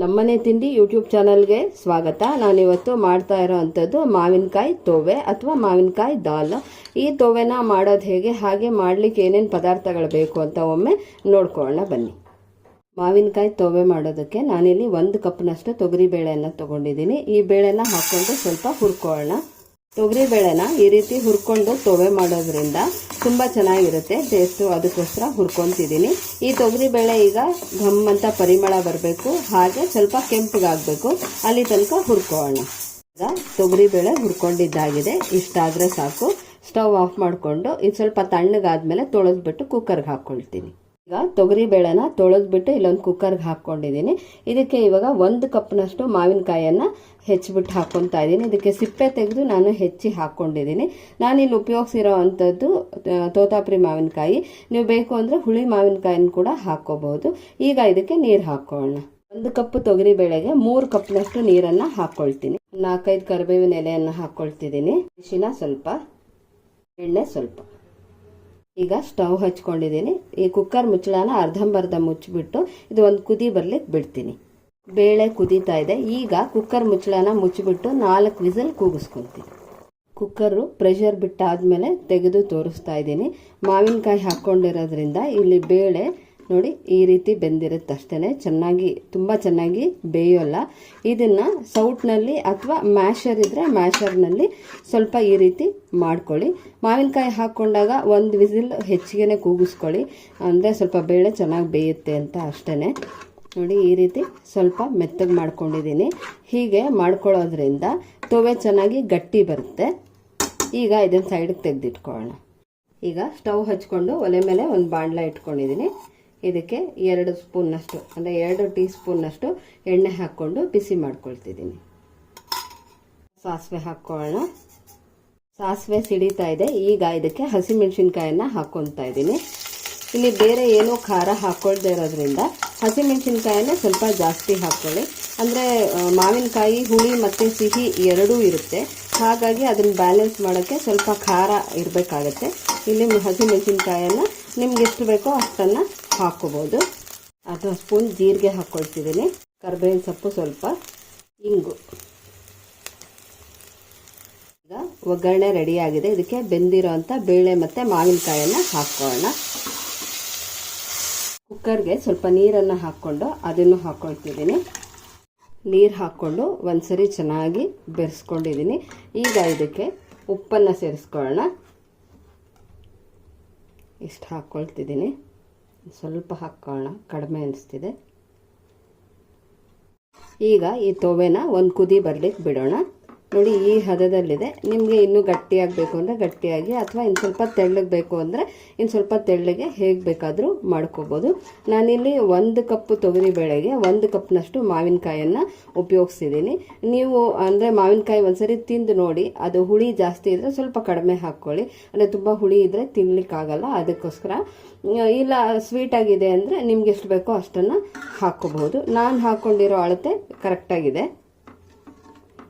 ನಮ್ಮನೆ ತಿಂಡಿ ಯೂಟ್ಯೂಬ್ ಚಾನಲ್ಗೆ ಸ್ವಾಗತ. ನಾನಿವತ್ತು ಮಾಡ್ತಾ ಇರೋ ಅಂಥದ್ದು ಮಾವಿನಕಾಯಿ ತೋವೆ ಅಥವಾ ಮಾವಿನಕಾಯಿ ದಾಲ್. ಈ ತೋವೆನ ಮಾಡೋದು ಹೇಗೆ, ಹಾಗೆ ಮಾಡ್ಲಿಕ್ಕೆ ಏನೇನು ಪದಾರ್ಥಗಳು ಬೇಕು ಅಂತ ಒಮ್ಮೆ ನೋಡ್ಕೊಳ್ಳೋಣ, ಬನ್ನಿ. ಮಾವಿನಕಾಯಿ ತೋವೆ ಮಾಡೋದಕ್ಕೆ ನಾನಿಲ್ಲಿ ಒಂದು ಕಪ್ನಷ್ಟು ತೊಗರಿ ಬೇಳೆಯನ್ನು ತೊಗೊಂಡಿದ್ದೀನಿ. ಈ ಬೇಳೆನ ಹಾಕ್ಕೊಂಡು ಸ್ವಲ್ಪ ಹುರ್ಕೊಳ್ಳೋಣ. ತೊಗರಿ ಬೇಳೆನ ಈ ರೀತಿ ಹುರ್ಕೊಂಡು ತೊವೆ ಮಾಡೋದ್ರಿಂದ ತುಂಬ ಚೆನ್ನಾಗಿರುತ್ತೆ ಟೇಸ್ಟು ಅದಕ್ಕೋಸ್ಕರ ಹುರ್ಕೊತಿದ್ದೀನಿ. ಈ ತೊಗರಿ ಬೇಳೆ ಈಗ ಘಮ್ ಅಂತ ಪರಿಮಳ ಬರಬೇಕು, ಹಾಗೆ ಸ್ವಲ್ಪ ಕೆಂಪಗಾಗಬೇಕು. ಅಲ್ಲಿ ತನಕ ಹುರ್ಕೋಣ ಈಗ ತೊಗರಿ ಬೇಳೆ ಹುರ್ಕೊಂಡಿದ್ದಾಗಿದೆ ಇಷ್ಟಾದರೆ ಸಾಕು. ಸ್ಟವ್ ಆಫ್ ಮಾಡಿಕೊಂಡು, ಇದು ಸ್ವಲ್ಪ ತಣ್ಣಗಾದ್ಮೇಲೆ ತೊಳೆದ್ಬಿಟ್ಟು ಕುಕ್ಕರ್ಗೆ ಹಾಕ್ಕೊಳ್ತೀನಿ ಈಗ ತೊಗರಿ ಬೇಳೆನ ತೊಳೆದ್ಬಿಟ್ಟು ಇಲ್ಲೊಂದು ಕುಕ್ಕರ್ಗೆ ಹಾಕ್ಕೊಂಡಿದ್ದೀನಿ ಇದಕ್ಕೆ ಇವಾಗ ಒಂದು ಕಪ್ನಷ್ಟು ಮಾವಿನಕಾಯನ್ನು ಹೆಚ್ಚಿಬಿಟ್ಟು ಹಾಕ್ಕೊತಾ ಇದ್ದೀನಿ ಇದಕ್ಕೆ ಸಿಪ್ಪೆ ತೆಗೆದು ನಾನು ಹೆಚ್ಚಿ ಹಾಕ್ಕೊಂಡಿದ್ದೀನಿ ನಾನಿಲ್ಲಿ ಉಪಯೋಗಿಸಿರೋ ಅಂಥದ್ದು ತೋತಾಪ್ರಿ ಮಾವಿನಕಾಯಿ. ನೀವು ಬೇಕು ಅಂದರೆ ಹುಳಿ ಮಾವಿನಕಾಯಿನ ಕೂಡ ಹಾಕ್ಕೋಬಹುದು ಈಗ ಇದಕ್ಕೆ ನೀರು ಹಾಕ್ಕೊಳ್ಳೋಣ ಒಂದು ಕಪ್ ತೊಗರಿ ಬೇಳೆಗೆ ಮೂರು ಕಪ್ನಷ್ಟು ನೀರನ್ನು ಹಾಕ್ಕೊಳ್ತೀನಿ ನಾಲ್ಕೈದು ಕರಿಬೇವಿನ ಎಲೆಯನ್ನು ಹಾಕ್ಕೊಳ್ತಿದ್ದೀನಿ ಅರಿಶಿನ ಸ್ವಲ್ಪ, ಎಣ್ಣೆ ಸ್ವಲ್ಪ. ಈಗ ಸ್ಟವ್ ಹಚ್ಕೊಂಡಿದ್ದೀನಿ. ಈ ಕುಕ್ಕರ್ ಮುಚ್ಚಳನ ಅರ್ಧಂಬರ್ಧ ಮುಚ್ಚಿಬಿಟ್ಟು ಇದು ಒಂದು ಕುದಿ ಬರ್ಲಿಕ್ಕೆ ಬಿಡ್ತೀನಿ. ಬೇಳೆ ಕುದೀತಾ ಇದೆ. ಈಗ ಕುಕ್ಕರ್ ಮುಚ್ಚಳನ ಮುಚ್ಚಿಬಿಟ್ಟು ನಾಲ್ಕು ವಿಸಲ್ ಕೂಗಿಸ್ಕೊಳ್ತೀನಿ ಕುಕ್ಕರು ಪ್ರೆಷರ್ ಬಿಟ್ಟಾದ್ಮೇಲೆ ತೆಗೆದು ತೋರಿಸ್ತಾ ಇದ್ದೀನಿ. ಮಾವಿನಕಾಯಿ ಹಾಕ್ಕೊಂಡಿರೋದ್ರಿಂದ ಇಲ್ಲಿ ಬೇಳೆ ನೋಡಿ, ಈ ರೀತಿ ಬೆಂದಿರುತ್ತೆ ಅಷ್ಟೇ ಚೆನ್ನಾಗಿ, ತುಂಬ ಚೆನ್ನಾಗಿ ಬೇಯೋಲ್ಲ. ಇದನ್ನು ಸೌಟ್ನಲ್ಲಿ ಅಥವಾ ಮ್ಯಾಶರ್ ಇದ್ದರೆ ಮ್ಯಾಶರ್ನಲ್ಲಿ ಸ್ವಲ್ಪ ಈ ರೀತಿ ಮಾಡ್ಕೊಳ್ಳಿ. ಮಾವಿನಕಾಯಿ ಹಾಕ್ಕೊಂಡಾಗ ಒಂದು ವಿಸಿಲ್ ಹೆಚ್ಚಿಗೆ ಕೂಗಿಸ್ಕೊಳ್ಳಿ. ಅಂದರೆ ಸ್ವಲ್ಪ ಬೇಳೆ ಚೆನ್ನಾಗಿ ಬೇಯುತ್ತೆ ಅಂತ ಅಷ್ಟೇ ನೋಡಿ, ಈ ರೀತಿ ಸ್ವಲ್ಪ ಮೆತ್ತಗೆ ಮಾಡ್ಕೊಂಡಿದ್ದೀನಿ. ಹೀಗೆ ಮಾಡ್ಕೊಳ್ಳೋದ್ರಿಂದ ತೊವೆ ಚೆನ್ನಾಗಿ ಗಟ್ಟಿ ಬರುತ್ತೆ. ಈಗ ಇದನ್ನು ಸೈಡಿಗೆ ತೆಗೆದಿಟ್ಕೊಳ್ಳೋಣ. ಈಗ ಸ್ಟವ್ ಹಚ್ಕೊಂಡು ಒಲೆ ಮೇಲೆ ಒಂದು ಬಾಣಲ ಇಟ್ಕೊಂಡಿದ್ದೀನಿ. ಇದಕ್ಕೆ ಎರಡು ಸ್ಪೂನ್ನಷ್ಟು ಅಂದರೆ ಎರಡು ಟೀ ಸ್ಪೂನ್ನಷ್ಟು ಎಣ್ಣೆ ಹಾಕ್ಕೊಂಡು ಬಿಸಿ ಮಾಡ್ಕೊಳ್ತಿದ್ದೀನಿ. ಸಾಸಿವೆ ಹಾಕ್ಕೊಳ್ಳೋಣ. ಸಾಸಿವೆ ಸಿಡಿತಾ ಇದೆ. ಈಗ ಇದಕ್ಕೆ ಹಸಿಮೆಣಸಿನ್ಕಾಯನ್ನು ಹಾಕ್ಕೊತಾ ಇದ್ದೀನಿ. ಇಲ್ಲಿ ಬೇರೆ ಏನೂ ಖಾರ ಹಾಕ್ಕೊಳ್ದೇ ಇರೋದ್ರಿಂದ ಹಸಿಮೆಣಸಿನ್ಕಾಯನ್ನು ಸ್ವಲ್ಪ ಜಾಸ್ತಿ ಹಾಕ್ಕೊಳ್ಳಿ. ಅಂದರೆ ಮಾವಿನಕಾಯಿ, ಹುಳಿ ಮತ್ತು ಸಿಹಿ ಎರಡೂ ಇರುತ್ತೆ. ಹಾಗಾಗಿ ಅದನ್ನು ಬ್ಯಾಲೆನ್ಸ್ ಮಾಡೋಕ್ಕೆ ಸ್ವಲ್ಪ ಖಾರ ಇರಬೇಕಾಗತ್ತೆ. ಇಲ್ಲಿ ಹಸಿಮೆಣಸಿನ್ಕಾಯನ್ನು ನಿಮ್ಗೆ ಎಷ್ಟು ಬೇಕೋ ಅಷ್ಟನ್ನು ಹಾಕ್ಕೋಬೋದು ಅಥವಾ ಸ್ಪೂನ್ ಜೀರಿಗೆ ಹಾಕ್ಕೊಳ್ತಿದ್ದೀನಿ ಕರ್ಬೇವಿನ ಸೊಪ್ಪು ಸ್ವಲ್ಪ, ಇಂಗು. ಈಗ ಒಗ್ಗರಣೆ ರೆಡಿಯಾಗಿದೆ ಇದಕ್ಕೆ ಬೆಂದಿರೋ ಅಂಥ ಬೇಳೆ ಮತ್ತು ಮಾವಿನಕಾಯನ್ನು ಹಾಕ್ಕೊಳ್ಳೋಣ ಕುಕ್ಕರ್ಗೆ ಸ್ವಲ್ಪ ನೀರನ್ನು ಹಾಕ್ಕೊಂಡು ಅದನ್ನು ಹಾಕ್ಕೊಳ್ತಿದ್ದೀನಿ ನೀರು ಹಾಕ್ಕೊಂಡು ಒಂದ್ಸರಿ ಚೆನ್ನಾಗಿ ಬೆರೆಸ್ಕೊಂಡಿದ್ದೀನಿ. ಈಗ ಇದಕ್ಕೆ ಉಪ್ಪನ್ನು ಸೇರಿಸ್ಕೊಳ್ಳೋಣ. ಇಷ್ಟು ಹಾಕ್ಕೊಳ್ತಿದ್ದೀನಿ ಸ್ವಲ್ಪ ಹಾಕ್ಕೊಳ್ಳೋಣ ಕಡಿಮೆ ಅನಿಸ್ತಿದೆ. ಈಗ ಈ ತೊವೆನ ಒಂದು ಕುದಿ ಬರಲಿಕ್ಕೆ ಬಿಡೋಣ. ನೋಡಿ ಈ ಹದದಲ್ಲಿದೆ. ನಿಮಗೆ ಇನ್ನೂ ಗಟ್ಟಿಯಾಗಬೇಕು ಅಂದರೆ ಗಟ್ಟಿಯಾಗಿ ಅಥವಾ ಇನ್ನು ಸ್ವಲ್ಪ ತೆಳ್ಳಗೆ ಬೇಕು ಅಂದರೆ ಇನ್ನು ಸ್ವಲ್ಪ ತೆಳ್ಳಗೆ ಹೇಗೆ ಬೇಕಾದರೂ ಮಾಡ್ಕೋಬೋದು. ನಾನಿಲ್ಲಿ ಒಂದು ಕಪ್ಪು ತೊಗರಿ ಬೇಳೆಗೆ ಒಂದು ಕಪ್ನಷ್ಟು ಮಾವಿನಕಾಯನ್ನು ಉಪಯೋಗಿಸಿದ್ದೀನಿ. ನೀವು ಅಂದರೆ ಮಾವಿನಕಾಯಿ ಒಂದ್ಸರಿ ತಿಂದು ನೋಡಿ, ಅದು ಹುಳಿ ಜಾಸ್ತಿ ಇದ್ದರೆ ಸ್ವಲ್ಪ ಕಡಿಮೆ ಹಾಕ್ಕೊಳ್ಳಿ. ಅಂದರೆ ತುಂಬ ಹುಳಿ ಇದ್ದರೆ ತಿನ್ನಲಿಕ್ಕಾಗಲ್ಲ ಅದಕ್ಕೋಸ್ಕರ. ಇಲ್ಲ ಸ್ವೀಟ್ ಆಗಿದೆ ಅಂದರೆ ನಿಮ್ಗೆ ಎಷ್ಟು ಬೇಕೋ ಅಷ್ಟನ್ನು ಹಾಕ್ಕೋಬಹುದು. ನಾನು ಹಾಕ್ಕೊಂಡಿರೋ ಅಳತೆ ಕರೆಕ್ಟಾಗಿದೆ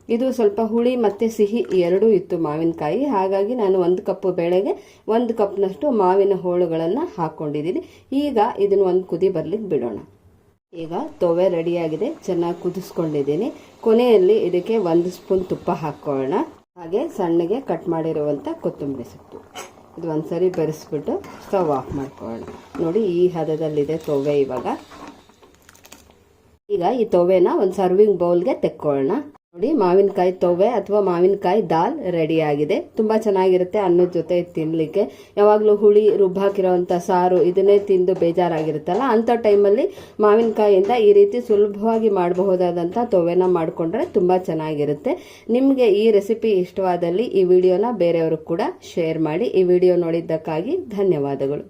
ಇದು ಸ್ವಲ್ಪ ಹುಳಿ ಮತ್ತು ಸಿಹಿ ಎರಡೂ ಇತ್ತು ಮಾವಿನಕಾಯಿ. ಹಾಗಾಗಿ ನಾನು ಒಂದು ಕಪ್ಪು ಬೇಳೆಗೆ ಒಂದು ಕಪ್ನಷ್ಟು ಮಾವಿನ ಹೋಳುಗಳನ್ನು ಹಾಕ್ಕೊಂಡಿದ್ದೀನಿ ಈಗ ಇದನ್ನು ಒಂದು ಕುದಿ ಬರಲಿಕ್ಕೆ ಬಿಡೋಣ. ಈಗ ತೊವೆ ರೆಡಿಯಾಗಿದೆ. ಚೆನ್ನಾಗಿ ಕುದಿಸ್ಕೊಂಡಿದ್ದೀನಿ. ಕೊನೆಯಲ್ಲಿ ಇದಕ್ಕೆ ಒಂದು ಸ್ಪೂನ್ ತುಪ್ಪ ಹಾಕ್ಕೊಳ್ಳೋಣ ಹಾಗೆ ಸಣ್ಣಗೆ ಕಟ್ ಮಾಡಿರುವಂಥ ಕೊತ್ತಂಬರಿ ಸೊಪ್ಪು. ಇದು ಒಂದ್ಸರಿ ಬೆರೆಸ್ಬಿಟ್ಟು ಸ್ಟವ್ ಆಫ್ ಮಾಡ್ಕೊಳ್ಳೋಣ. ನೋಡಿ ಈ ಹದದಲ್ಲಿದೆ ತೊವೆ ಇವಾಗ. ಈಗ ಈ ತೊವೆನ ಒಂದು ಸರ್ವಿಂಗ್ ಬೌಲ್ಗೆ ತೆಕ್ಕೊಳ್ಳೋಣ. ನೋಡಿ, ಮಾವಿನಕಾಯಿ ತೊವೆ ಅಥವಾ ಮಾವಿನಕಾಯಿ ದಾಲ್ ರೆಡಿ ಆಗಿದೆ ತುಂಬಾ ಚೆನ್ನಾಗಿರುತ್ತೆ ಅನ್ನದ ಜೊತೆ ತಿನ್ಲಿಕ್ಕೆ. ಯಾವಾಗಲೂ ಹುಳಿ ರುಬ್ಬಾಕಿರೋವಂಥ ಸಾರು ಇದನ್ನೇ ತಿಂದು ಬೇಜಾರಾಗಿರುತ್ತಲ್ಲ, ಅಂಥ ಟೈಮಲ್ಲಿ ಮಾವಿನಕಾಯಿಯಿಂದ ಈ ರೀತಿ ಸುಲಭವಾಗಿ ಮಾಡಬಹುದಾದಂಥ ತೊವೆನ ಮಾಡಿಕೊಂಡ್ರೆ ತುಂಬ ಚೆನ್ನಾಗಿರುತ್ತೆ. ನಿಮಗೆ ಈ ರೆಸಿಪಿ ಇಷ್ಟವಾದಲ್ಲಿ ಈ ವಿಡಿಯೋನ ಬೇರೆಯವ್ರಿಗೆ ಕೂಡ ಶೇರ್ ಮಾಡಿ, ಈ ವಿಡಿಯೋ ನೋಡಿದ್ದಕ್ಕಾಗಿ ಧನ್ಯವಾದಗಳು.